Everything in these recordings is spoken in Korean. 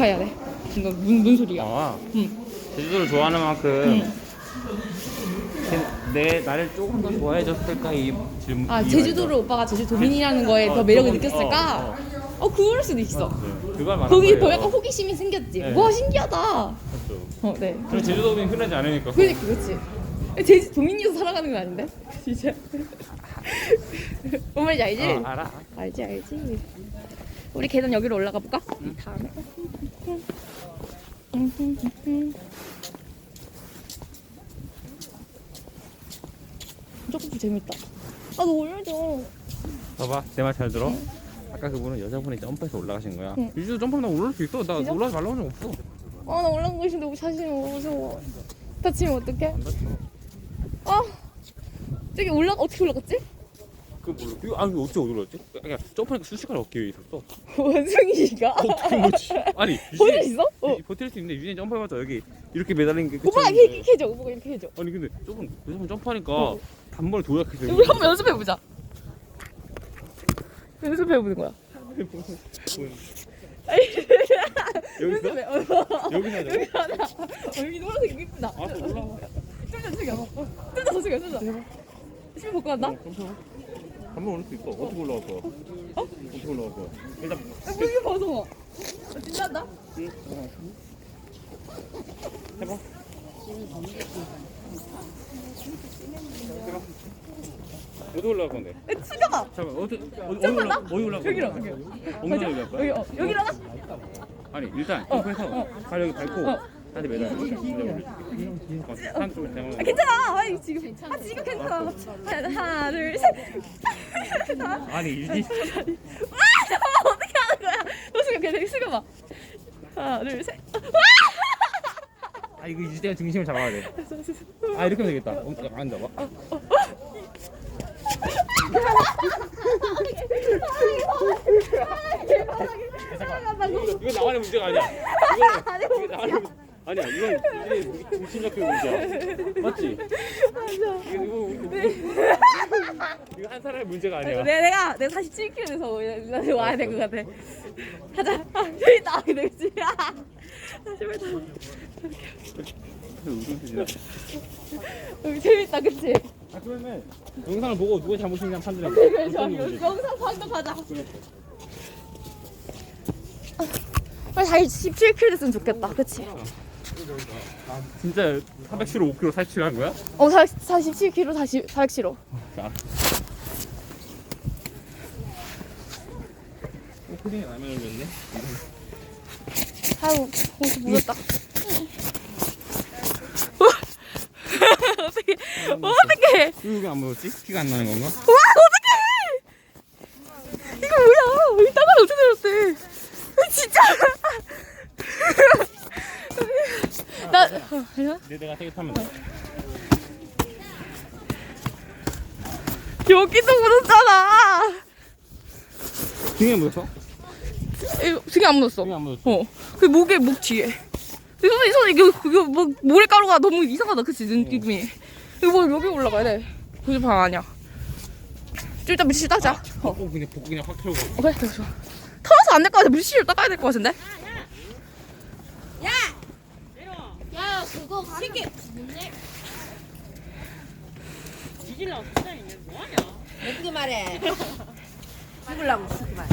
녹화해야 돼. 이거 문, 문 소리가. 아 응. 제주도를 좋아하는 만큼 응. 제- 내 나를 조금 더 좋아해줬을까 이 질문. 아 이 제주도를 오빠가 제주도민이라는 거에 어, 더 매력을 조금, 느꼈을까? 어, 어, 그럴 수도 있어. 네, 그걸 말하는 거기 거예요. 더 약간 호기심이 생겼지. 네. 와 신기하다. 그렇죠. 어, 네. 저는 제주도민 흔하지 않으니까. 그러니까 그렇지. 제주 도민이어서 살아가는 건 아닌데? 진짜. 뭔 말인지 알지? 어, 알아. 알지 알지. 우리 계단 여기로 올라가 볼까? 다음에. 조금 재밌다. 아, 너 올려줘. 봐봐 내 말 잘 들어. 아까 그분은 여자분이 점프해서 올라가신 거야. 응. 유주도 점프하면 나 올라갈 수 있어. 나 진짜? 올라가지 말라고 한적 없어. 아, 나 올라가고 싶은데 우리 자신이 너무 무서워. 다치면 어떡해? 안 다쳐. 아, 저기 올라 어떻게 올라갔지? 그. 이거 아니 어떻게 어디 올랐지? 그냥 점프하니까 순식간에 어깨 위에 있었어. 원숭이가? 어떻게 뭐지? 아니 버틸 유진이 수 있어? 어. 버틸 수 있는데 유진이 점프해봤자 여기 이렇게 매달린 게 오빠. 이렇게, 이렇게 해줘. 오빠가 이렇게 해줘. 아니 근데 조금 여자분 점프하니까 어. 단번에 도약해서 우리 한번 연습해 보자. 연습해 보는 거야. 여기서 연습해. 어. 여기서 하자. 여기 하나. 어, 여기 노란색 이거 이쁘다. 아, 또 올라와. 좀 더, 숙여. 좀 더, 숙여, 좀 더. 신발 벗고 간다? 한번 올릴 수 있어. 어떻게 올라갈 거야? 어? 어떻게 올라갈 거야? 일단 야, 뭐 이거 벗어. 나 진짜 한다? 해봐. 어디 올라갈 건데? 야, 숙여봐. 잠깐 어디 어디 어디 좀 올라? 어디 여기로? 여기. 엉덩이 올라갈 거야? 여기, 어, 여기 일어나? 아니 일단 어, 점프해서 어. 발 여기 밟고 어. 한대 매달려. 어, 산 쪽으로 아, 대면. 괜찮아. 아니, 지금. 아, 지금 괜찮아. 하나, 하나, 둘, 셋. 아니 아, 잠깐만, 어떻게 하는 거야? 너 숙여, 걔 숙여봐. 하나, 둘, 셋. 아 이거 유진이가 중심을 잡아야 돼. 아 이렇게 하면 되겠다. 어, 앉아봐. 이거 나만의 문제가 아니야. 이거 나만의 문- 아니야. 이건 이게 중심 잡히는 문제야. 맞지? 이거 이거 이거, 이거 한 사람의 문제가 아니야. 내, 내가 내가 47kg 돼서 나한테 와야 될 것 같아. 가자. 아, 재밌다. 근데 그치? 아, 재밌다. 웃음이야. 여기 재밌다. 그치? 아 그러면 영상을 보고 누가 잘못인지 판단해. 그래, 저 영상 판독하자. 빨리 다시 17kg 됐으면 좋겠다. 그치? 진짜 400kg, 5kg 살치를 한 거야? 어, 47kg 다시 400kg. 자. 오프닝에 라면 올렸네. 아유, 옷이 묻었다. 어떻게, 어떻게? 여기 안 먹었지? 피가 안 나는 건가? 와, 어떡해! 이거 뭐야? 이 땅을 어떻게 내렸대? 진짜! 나, 어, 아니야? 내 내가 세개 타면 돼. 여기도 묻었잖아! 등에 묻었어? 이거 등에 안 묻었어. 등에 안 묻었어. 어. 그 목에, 목 뒤에. 이 손, 이 손, 이거, 그거, 뭐, 모래가루가 너무 이상하다, 그치? 느낌이. 이거 뭐, 여기 올라가야 돼. 그게 방 아니야. 좀 이따 물티슈 따자. 어. 복 그냥 복 그냥 확 털고. 어, 그래, 그래, 좋아. 털어서 안 될 것 같아. 물티슈로 닦아야 될 것 같은데? 야 그거 시계 어떻게 말해? 죽으려고 죽지 마.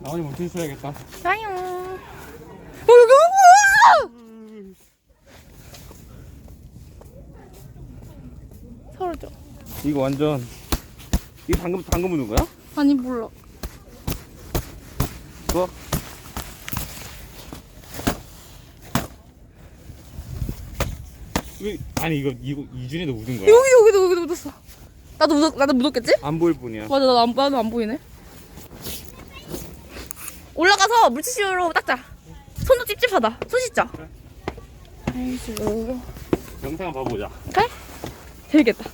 나머지 못 해줘야겠다. 아유. 어, 여기, 우와! 털어줘. 이거 완전 이거 방금 방금 묻은 거야? 아니, 몰라. 그거? 왜 아니 이거 이거 이준이도 묻은 거야? 여기, 여기도, 여기도 묻었어. 나도 묻었, 나도 묻었겠지? 안 보일 뿐이야. 맞아, 나도 안, 나도 안 보이네. 올라가서 물티슈로 닦자. 손도 찝찝하다. 손 씻자. 아이씨, 영상 봐보자. 그래? 재밌겠다.